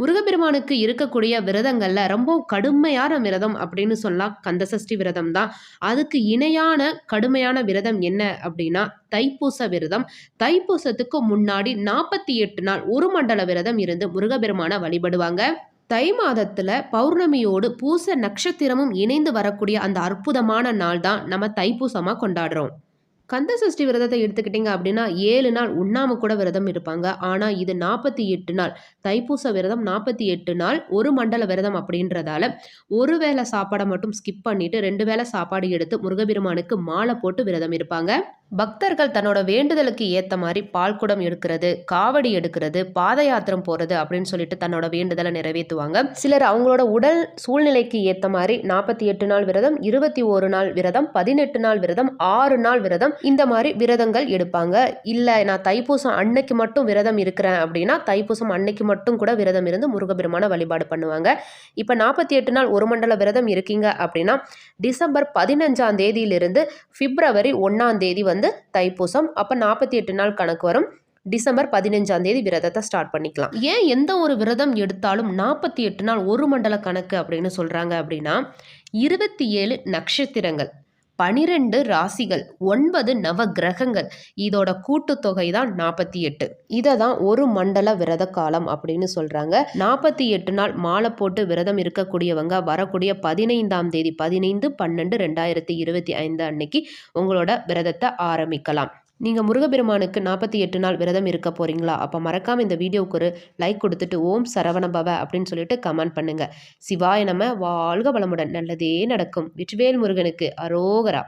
முருகப்பெருமானுக்கு இருக்கக்கூடிய விரதங்களில் ரொம்ப கடுமையான விரதம் அப்படின்னு சொல்லலாம் கந்தசஷ்டி விரதம் தான் அதுக்கு இணையான கடுமையான விரதம் என்ன அப்படின்னா தைப்பூச விரதம். தைப்பூசத்துக்கு முன்னாடி நாற்பத்தி எட்டு நாள் ஒரு மண்டல விரதம் இருந்து முருகப்பெருமானை வழிபடுவாங்க. தை மாதத்தில் பௌர்ணமியோடு பூச நட்சத்திரமும் இணைந்து வரக்கூடிய அந்த அற்புதமான நாள் தான் நம்ம தைப்பூசமாக கொண்டாடுறோம். கந்த சஷ்டி விரதத்தை எடுத்துக்கிட்டிங்க அப்படின்னா ஏழு நாள் உண்ணாம கூட விரதம் இருப்பாங்க. ஆனால் இது நாற்பத்தி எட்டு நாள். தைப்பூச விரதம் நாற்பத்தி எட்டு நாள் ஒரு மண்டல விரதம் அப்படின்றதால ஒரு வேளை சாப்பாடை மட்டும் ஸ்கிப் பண்ணிட்டு ரெண்டு வேளை சாப்பாடு எடுத்து முருகபெருமானுக்கு மாலை போட்டு விரதம் இருப்பாங்க. பக்தர்கள் தன்னோட வேண்டுதலுக்கு ஏற்ற மாதிரி பால்குடம் எடுக்கிறது காவடி எடுக்கிறது பாத யாத்திரம் போகிறது அப்படின்னு சொல்லிட்டு தன்னோட வேண்டுதலை நிறைவேற்றுவாங்க. சிலர் அவங்களோட உடல் சூழ்நிலைக்கு ஏற்ற மாதிரி நாற்பத்தி எட்டு நாள் விரதம் இருபத்தி ஒரு நாள் விரதம் பதினெட்டு நாள் விரதம் ஆறு நாள் விரதம் இந்த மாதிரி விரதங்கள் எடுப்பாங்க. இல்லை நான் தைப்பூசம் அன்னைக்கு மட்டும் விரதம் இருக்கிறேன் அப்படின்னா தைப்பூசம் அன்னைக்கு மட்டும் கூட விரதம் இருந்து முருகபெருமான வழிபாடு பண்ணுவாங்க. இப்போ நாற்பத்தி எட்டு நாள் ஒரு மண்டல விரதம் இருக்கீங்க அப்படின்னா டிசம்பர் பதினஞ்சாம் தேதியிலிருந்து பிப்ரவரி ஒன்றாம் தேதி வந்து தைப்பூசம். அப்போ நாற்பத்தி எட்டு நாள் கணக்கு வரும். டிசம்பர் பதினஞ்சாம் தேதி விரதத்தை ஸ்டார்ட் பண்ணிக்கலாம். ஏன் எந்த ஒரு விரதம் எடுத்தாலும் நாற்பத்தி எட்டு நாள் ஒரு மண்டல கணக்கு அப்படின்னு சொல்கிறாங்க அப்படின்னா இருபத்தி ஏழு நட்சத்திரங்கள். பனிரெண்டு ராசிகள் ஒன்பது நவ கிரகங்கள் இதோட கூட்டுத்தொகை தான் நாற்பத்தி எட்டு. இதை தான் ஒரு மண்டல விரத காலம் அப்படின்னு சொல்கிறாங்க நாற்பத்தி எட்டு நாள் மாலை போட்டு விரதம் இருக்கக்கூடியவங்க வரக்கூடிய பதினைந்தாம் தேதி பதினைந்து பன்னெண்டு ரெண்டாயிரத்தி இருபத்தி ஐந்து அன்னைக்கு உங்களோட விரதத்தை ஆரம்பிக்கலாம். நீங்கள் முருகப்பெருமானுக்கு நாற்பத்தி எட்டு நாள் விரதம் இருக்க போகிறீங்களா அப்போ மறக்காமல் இந்த வீடியோவுக்கு ஒரு லைக் கொடுத்துட்டு ஓம் சரவணபவ அப்படின்னு சொல்லிட்டு கமெண்ட் பண்ணுங்கள் சிவாய நம்ம வாழ்க வளமுடன். நல்லதே நடக்கும். வெற்றிவேல் முருகனுக்கு அரோகரா.